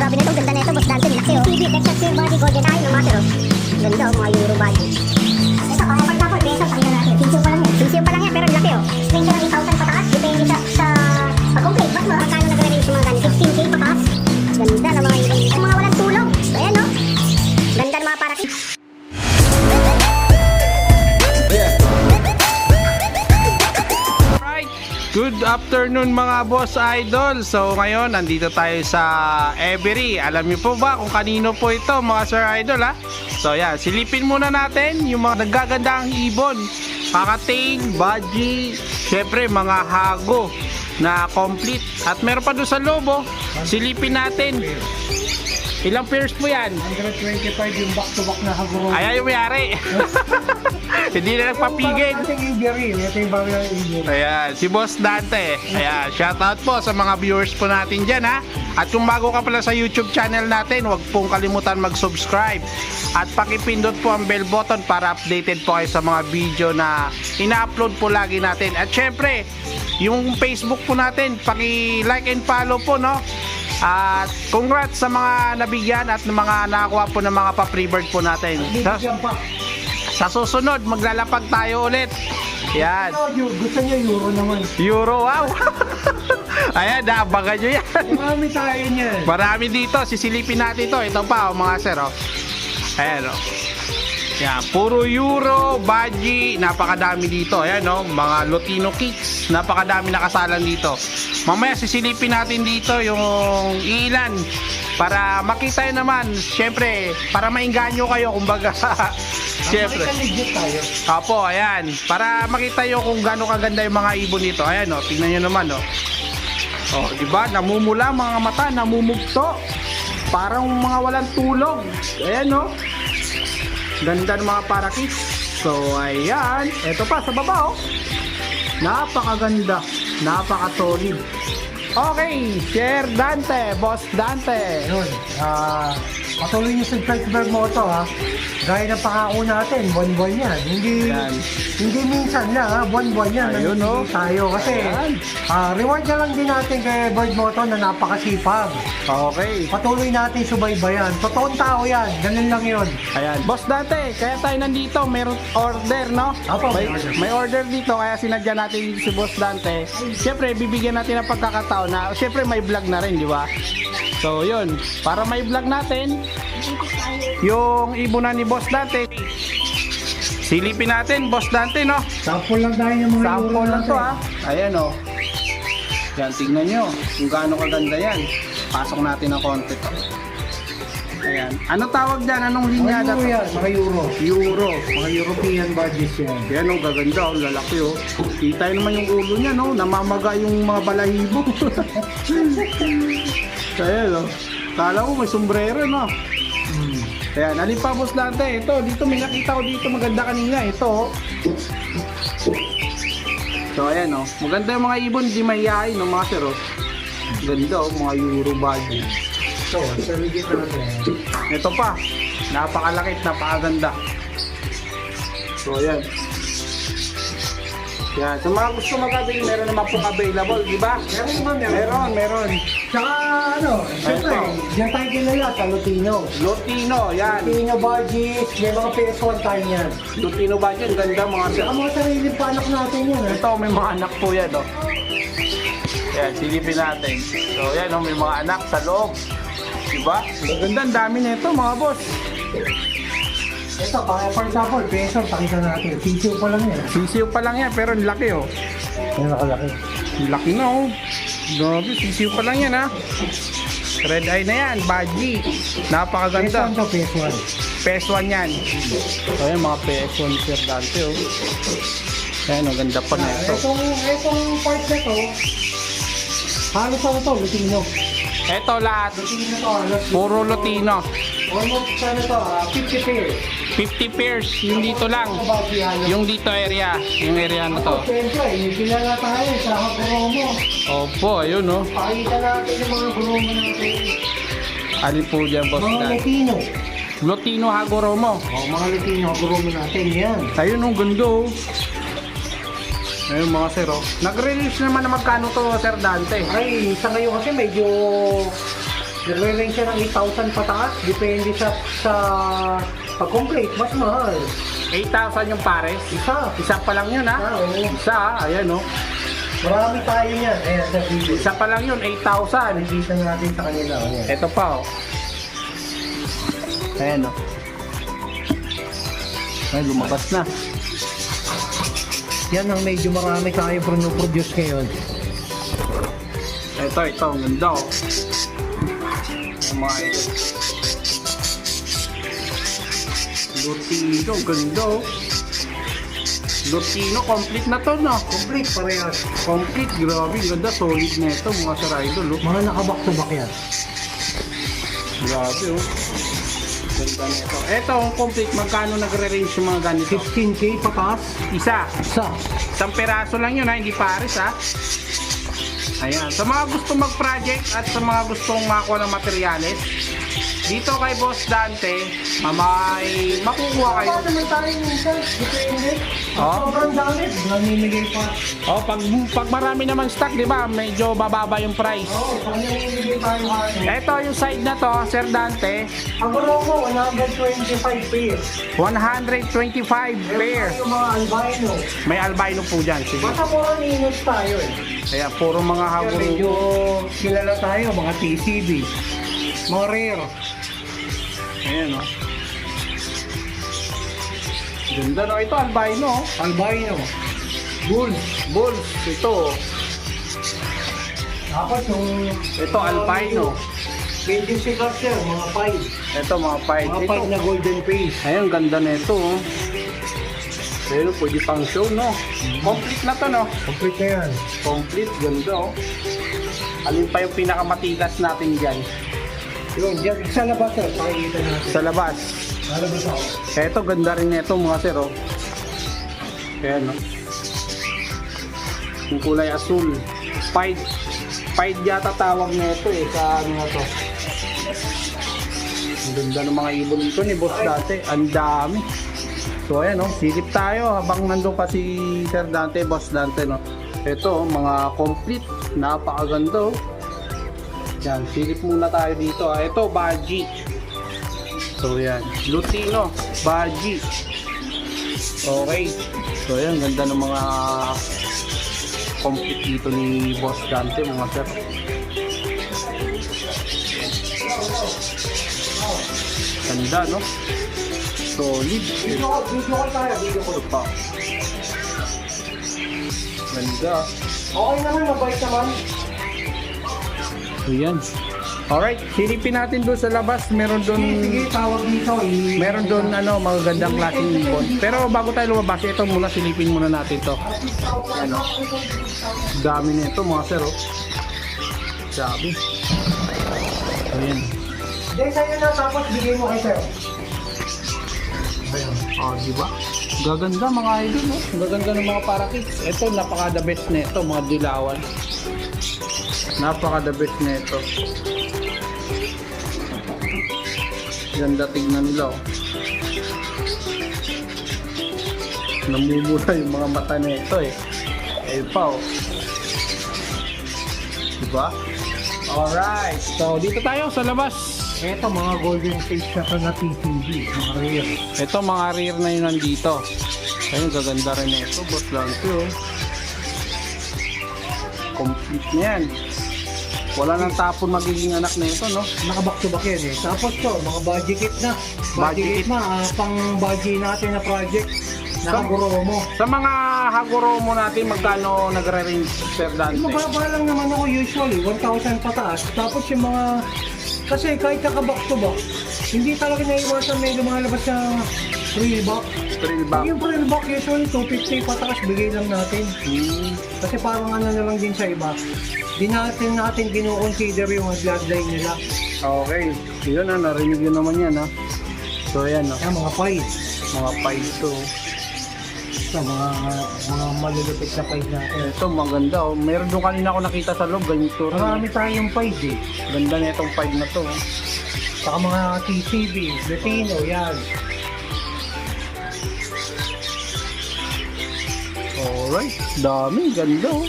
grabe nito. Ganda nito. Boss Dante, laki oh. TV, Texas Steel Body, Golden Eye, no matter oh. Ganda oh, mga Euro body. Ito, kaya pag tapos, peso, pakita natin. Sisiyo pa lang yan. Sisiyo pa lang yan, pero laki oh. String ka Good afternoon mga boss idol. So ngayon nandito tayo sa Every. Alam niyo po ba kung kanino po ito mga sir idol ha? So yan, silipin muna natin yung mga naggagandang ibon. Kakatain, budgie, syempre mga hago na complete. At meron pa doon sa lobo, silipin natin. Ilang pairs po yan? 125 yung back-to-back na Haguro. Ayaw yung mayari. Hindi na nagpapigil. Ito yung Iberi. Ito yung bago ng Iberi. Ayan, si Boss Dante. Ayan, shoutout po sa mga viewers po natin dyan ha. At kung bago ka pala sa YouTube channel natin, huwag pong kalimutan mag-subscribe. At pakipindot po ang bell button para updated po kayo sa mga video na ina-upload po lagi natin. At syempre, yung Facebook po natin, paki-like and follow po no. At congrats sa mga nabigyan at mga nakakuha po ng mga pa-freebird po natin. Sa, sa susunod, maglalapag tayo ulit. Yan. Gusto niya Euro naman. Euro, wow! Ayan, naabangan nyo yan. Marami tayo niyan. Marami dito, sisilipin natin ito. Ito pa, oh, mga sir, oh. Ayan, oh. Yan, puro Euro, Baji, napakadami dito. Ayan, oh, mga Lotino Kicks, napakadami nakasalan dito. Mamaya sisilipin natin dito yung ilan para makita nyo naman, syempre, para mainganyo kayo, kumbaga. syempre. Apo, ayan. Para makita nyo kung gaano kaganda yung mga ibon dito. Ayan, oh, tingnan nyo naman, oh. Oh, di ba? Namumula mga mata, namumugto. Parang mga walang tulog. Ayan, oh. Ganda ng mga parakit. So, ayan. Ito pa, sa baba, oh. Napakaganda. Napaka-solid. Okay, Sir Dante, Boss Dante. Yun. Ah, patuloy niyo sa Pittsburgh Moto ha. Gaya ng pangako natin, buwan-buwan yan. Hindi, Yan. hindi minsan lang ha, buwan-buwan yan. Ayun, oh. tayo. Kasi, Ayan. ah, reward na lang din natin kay Bird Moto na napakasipag. Okay. Patuloy natin subaybayan. Totoong tao yan. Ganun lang yun. Ayan. Boss Dante, kaya tayo nandito, meron order, no? Apo, may, may order. may order dito, kaya sinadya natin si Boss Dante. Siyempre, bibigyan natin ng pagkakataon na, siyempre may vlog na rin, di ba? So, yun. Para may vlog natin, yung ibunan ni Boss Dante, silipin natin, Boss Dante, no? Sample lang tayo ng mga Sample lang to, ha? Ayan, oh. Yan, tignan nyo kung gaano kaganda yan. Pasok natin ng konti to. Ayan. Ano tawag dyan? Anong linyada euro to? yan, mga euro. Euro. Mga European budgets yan. Yan oh, gaganda oh, lalaki oh. Kita naman yung ulo niya no, namamaga yung mga balahibo. Ayan oh. Kala ko may sombrero no. Hmm. Ayan, alin pa boss Dante? Ito, dito may nakita ko dito maganda kanina. Ito oh. So ayan oh, maganda yung mga ibon, di mahihain no mga sir oh. Ganda oh, mga Euro body. So, sa legit natin. Ito pa, napakalaki at napakaganda. So, ayan. Yan. Sa mga gusto magkabili, meron naman pong available, di ba? Meron naman, meron. Meron, meron. Tsaka ano, siyempre, Ito. diyan tayo kilala sa Lutino. Lutino, yan. Lutino budgets, may mga PS1 tayo yan. Lutino ba yan? Ganda mga sir. Mga sariling panak natin yan. Eh. Ito, may mga anak po yan, oh. Yan, silipin natin. So, yan, oh, may mga anak sa loob. Diba? Ganda, ang dami nito, mga boss. Ito, para for example, peso, pakita natin. Sisiyo pa lang yan. Sisiw pa lang yan, pero ang laki, oh. Yan nakalaki. Ang laki na, oh. Grabe, sisiw pa lang yan, ha. Red eye na yan, baji. Napakaganda. PS1 to PS1. PS1 yan. So, yan, mga PS1 Sir Dante, oh. Ayan, ang ganda pa na ito. Itong, itong part na to, halos ano to, Lutino. Ito lahat, Lutino to, halos. puro Lutino. Almost ano to, ah, 50 pairs. 50 pairs, yung dito lang. Yung dito area, yung area na to. Siyempre, eh, kilala tayo sa Hagromo. Opo, ayun, oh. Pakita natin yung mga Hagromo natin. Alin po dyan, boss Mga Dan? Lutino. Lutino Hagoromo. Oh, mga Lutino Hagromo natin, yan. Ayun, ang ganda, oh. Ayun, mga sir, oh. Nag-release naman na magkano to, Sir Dante. Ay, sa ngayon kasi medyo Nagre-range siya ng 8,000 pataas. Depende sa, sa pag-complete. Mas mahal. 8,000 yung pares. Isa. Isa pa lang yun ha. Ah, oo. Isa ha. Ayan oh. Marami tayo niyan. Ayan, sa video. Isa pa lang yun. 8,000. Nakikita natin sa kanila. Ayan. Ito pa oh. Ayan oh. Ay, lumabas na. Yan ang medyo marami tayo produce ngayon. Ito, ito. Ang ganda oh. Ang mga ito. Lutino, ganda oh. Lutino, complete na to no. Complete parehas. Complete, grabe. Ganda, solid na ito mga sir idol oh. Mga nakaback-to-back yan. Grabe oh. Ganda nito. Ito, ang complete, magkano nagre-range yung mga ganito? 15k pataas. Isa. Sa. Isang peraso lang yun ha, hindi pares ha. Ayan. Sa mga gusto mag-project at sa mga gustong makakuha ng materyales, dito kay Boss Dante, mamay makukuha kayo. Baka naman tayo minsan. Depende. Oh. Sobrang dami. Namimigay pa. Oh, pag pag marami naman stock, 'di ba? Medyo bababa yung price. Oo, pag namimigay tayo ano. Ito yung side na to, Sir Dante, Ang gulo ko, 125 pairs. 125 pair. Yung mga albino. May albino po dyan. Sige. Basta puro ninos tayo eh. Kaya puro mga haguro. medyo kilala tayo, mga TCB. Mga rare. Ayan oh. Ganda no. Ito albino. oh. Albino. Bulls. Bulls. Ito. oh. Tapos yung... Ito albino. Candy cigars yan, mga 5. Ito mga fight. Mga. 5 na golden face. Ayun, ganda na ito. Oh. Pero pwede pang show, no? Complete na to, no? Complete na yan. Complete, ganda, oh. Alin pa yung pinakamatigas natin dyan? Yun, dyan, sa labas sir, pakikita natin. Sa labas. Sa labas ako. Ito, ganda rin nito mga sir, oh. Ayan, no? Yung kulay asul. Pied. Pied yata tawag na ito, eh, sa ano na to. Ang ganda ng mga ibon dito ni Boss Dante. Ang dami. So ayan oh, silip tayo habang nandun pa si Sir Dante, Boss Dante no. Ito, oh, mga complete, napakaganda oh. Yan, silip muna tayo dito. ah. Ito, Baji. So yan, Lutino, Baji. Okay. So yan, ganda ng mga complete dito ni Boss Dante, mga sir. Ganda, no? Solid. Video ko, video ko tayo, video ko. Pa. Ganda. Okay naman, mabait naman. So yan. Alright, silipin natin doon sa labas. Meron doon Sige, tawag dito. i- meron doon ano, magagandang klaseng ibon. Pero bago tayo lumabas, ito muna silipin muna natin to. Ano? Dami nito mga sir, oh. Sabi. So yan. Hindi, sa'yo na, tapos bigay mo kay sir. Ayun. Oh, di ba? Gaganda mga idol, no? Gaganda ng mga parakits. Ito, napaka the best na ito, mga dilawan. Napaka the best na ito. Ganda tignan nila, oh. Namumula yung mga mata na ito, eh. Eh pa, oh. Diba? Alright. So, dito tayo sa labas. Ito, mga golden face na to na TCB. Mga rare. Ito mga rear na yun nandito. Ayun, gaganda rin ito. Boss lang ito. Complete na yan. Wala nang tapon magiging anak na ito, no? Naka-back to back yan eh. Tapos to, mga budget kit na. Budget kit. na, ah, pang budget natin na project. Nakaguro mo. Sa mga Hagoromo natin, magkano nagre-range per Dante? Mababa lang naman ako usually, 1,000 pataas. Tapos yung mga, kasi kahit naka-back to back, hindi talaga naiwasan may lumalabas na Thrill back. Yung free back usually 250 pataas, bigay lang natin. Hmm. Kasi parang ano na lang din sa iba. Di natin natin gino-consider yung bloodline nila. Okay. Yun na, narinig yun naman yan, ha? So, ayan, no? Yan, mga fight. Mga pies to. Sa mga mga malulupit na fight natin. Ito, maganda, oh. Meron doon kanina ako nakita sa loob, ganito. Marami tayong fight eh. Ganda na itong pied na to, oh. Saka mga TCB, Latino, yan. Alright, dami, ganda oh.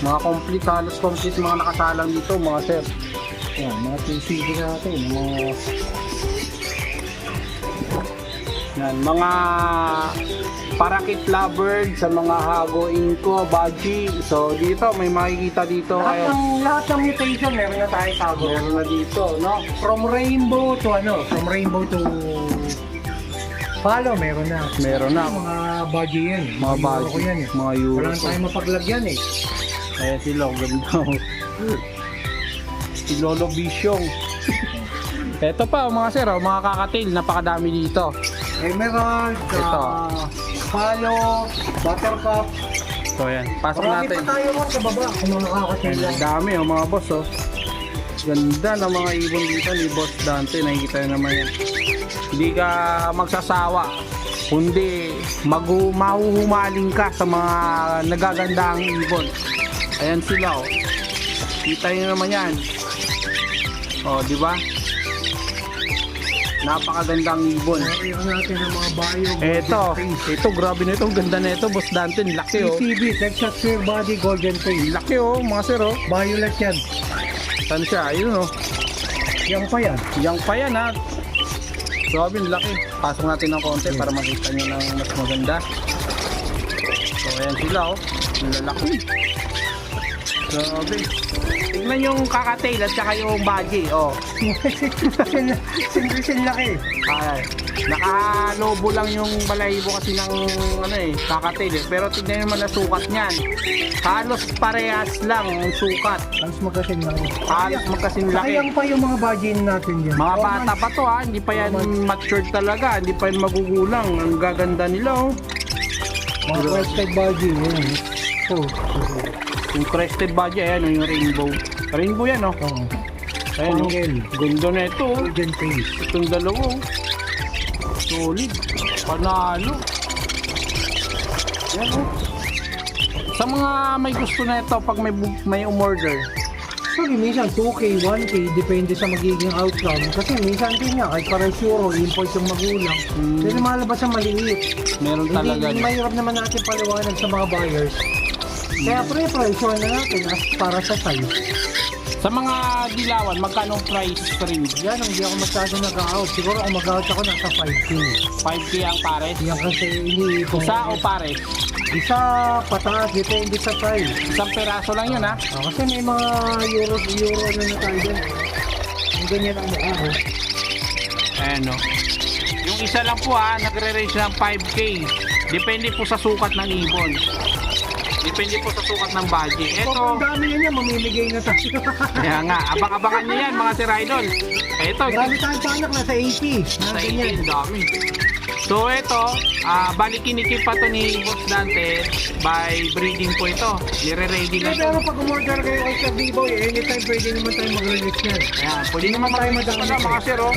Mga complete, halos complete mga nakasalang dito mga sir. Yan, mga TCB natin. Mga Yan, mga parakit lovebird sa mga hago inko, baji. So dito may makikita dito lahat ng, lahat ng mutation meron na tayo tago. Meron na dito, no? From rainbow to ano, from rainbow to palo meron na. Meron na. Mga budgie yan. Mga Euro baji, ko yan eh. mga euro. Wala na tayong mapaglagyan eh. Ayan sila, ang ganda. si Lolo Bisyong. Ito pa, mga sir, oh, mga kakatail, napakadami dito. Emerald, Ito. ah, palo, buttercup. So ayan, pasok Marami natin. pa tayo mo sa baba kung mga Ayan, kakatila. ang dami oh, mga boss oh. Ganda ng mga ibon dito ni Boss Dante, nakikita nyo naman yan. Hindi ka magsasawa, kundi magu mahuhumaling ka sa mga nagagandang ibon. Ayan sila oh. Kita nyo naman yan. Oh, di ba? Napakagandang ibon. Meron natin ang mga golden face. ito grabe na ito, ganda na ito, Boss Dante, laki oh. TCB, Texas Fair Body Golden Face. Laki oh, mga sir oh. Violet yan. Saan siya? Ayun oh. Yan pa yan. Yang pa yan ha. Grabe, laki. Pasok natin ng konti para makita nyo ng mas maganda. So, ayan sila oh. Lalaki. Grabe. Tignan yung kakatail at saka yung baji. Oh. Single laki. Ay, nakalobo lang yung balahibo kasi ng ano eh, kakatail eh. Pero tignan naman na sukat niyan. Halos parehas lang ang sukat. Halos magkasin lang. Halos magkasing laki. Sayang pa yung mga budget natin yan. Mga Oh, bata pa to ha, hindi pa yan matured talaga, hindi pa yan magugulang. Ang gaganda nila oh. Mga crested budget. Yan. Oh. Yung crested badge, ayan oh, yung rainbow. Rainbow yan oh. Oh. Ayan oh. Spangle. Ganda na ito oh. Golden face. Itong dalawa oh. Solid. Panalo. Ayan oh. Sa mga may gusto na ito, pag may, bu- may umorder, Kasi minsan 2K, 1K, depende sa magiging outcome. Kasi minsan din nga, kahit parang sure, import yung magulang. Hmm. Kasi lumalabas ang maliit. meron Hindi, talaga. hindi mahirap naman natin paliwanag sa mga buyers. Kaya pre-pressure na natin as para sa size. Sa mga dilawan, magkano ang price range? Yan, hindi ako masyado nag-out. Siguro kung mag-out ako nasa 5K. 5K ang pares? Yan kasi hindi ko. Isa o pares? Isa pataas, depende sa size. Isang peraso lang yun ha? Ah, kasi may mga euro, euro ano na tayo dyan. Yung ganyan ang mukha ko. Ayan no. Yung isa lang po ha, nagre-range ng 5K. Depende po sa sukat ng ibon. Depende po sa sukat ng budget. So, kung Ito, dami niya, mamimigay na tayo. kaya nga, abang-abangan nyo yan mga Sir Idol. Ito, Marami tayong panak na sa 80. sa Na ganyan. 18, dami. So ito, ah bali kinikip pa to ni Boss Dante by breeding po ito. Nire-ready na ito. pero pag umorder kayo kay Sir B-Boy, anytime pwede naman tayo mag-release yan. Ayan, pwede naman tayo madami mga sir, oh.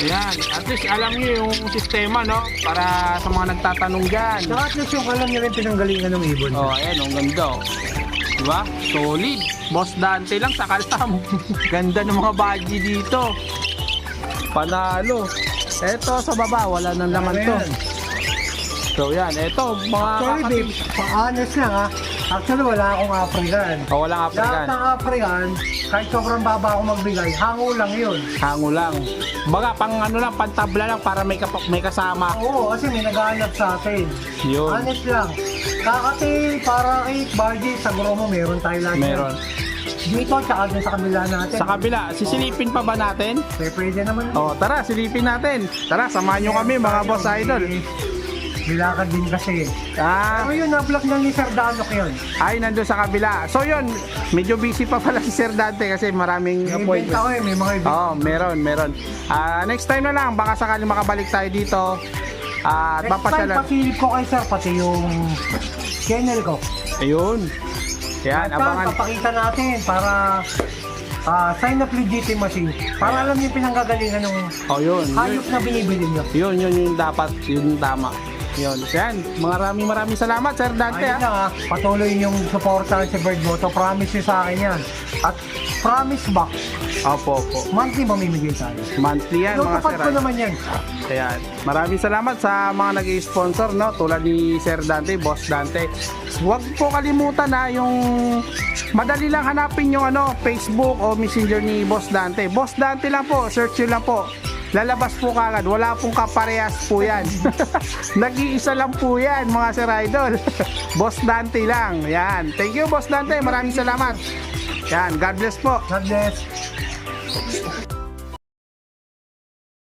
Ayan, at least alam niyo yung sistema, no? Para sa mga nagtatanong dyan. Saka at least yung alam niya rin pinanggalingan ng ibon. Oh, ayan, ang ganda, oh. Diba? Solid. Boss Dante lang sa kalam. ganda ng mga baji dito. Panalo. Eto sa baba, wala nang laman to. So yan, eto mga Sorry babe, pa-honest lang ha. Actually wala akong African. Oh, Lahat African. ng African, kahit sobrang baba ako magbigay, hango lang yun. Hango lang. Baga, pang ano lang, pantabla lang para may, kapok, may kasama. Oo, kasi may naghahanap sa atin. Yun. Honest lang. Kakatil, parakit, budget, sa mo meron tayo yan. Meron. Dito, tsaka dun sa kabila natin. Sa kabila, sisilipin pa ba natin? Eh, pwede naman. Oh, tara, silipin natin. Tara, samahan nyo kami mga boss idol. Bilakad din kasi. Ah, Pero yun, na-block ng ni Sir Danok yun. ay, nandun sa kabila. So yun, medyo busy pa pala si Sir Dante kasi maraming May event appointment. ako eh, may mga event. Oh, meron, meron. Ah, next time na lang, baka sakali makabalik tayo dito. Ah, at Next time, papasyalan. pasilip ko kay Sir, pati yung kennel ko. Ayun. Yan, At abangan. papakita natin para ah, sign of legitimacy. Para alam niyo yung pinanggagalingan ng Oh, yun. hayop na binibili niyo. Yun, yun, yun, dapat. Yun yung tama. Yun. Yan, maraming maraming salamat, Sir Dante. Ayun ah. lang ha, patuloy yung suportahan si Bird Moto. Promise niyo sa akin yan. At promise box. Opo, opo. Monthly mamimigay tayo. Monthly yan, mga sir. ko naman yan. Ayan. Maraming salamat sa mga nag sponsor no? Tulad ni Sir Dante, Boss Dante. Huwag po kalimutan na yung madali lang hanapin yung ano, Facebook o Messenger ni Boss Dante. Boss Dante lang po, search nyo lang po. Lalabas po kagad. Wala pong kaparehas po yan. Nag-iisa lang po yan, mga Sir Idol. Boss Dante lang. Yan. Thank you, Boss Dante. Maraming salamat. Yan. God bless po. God bless.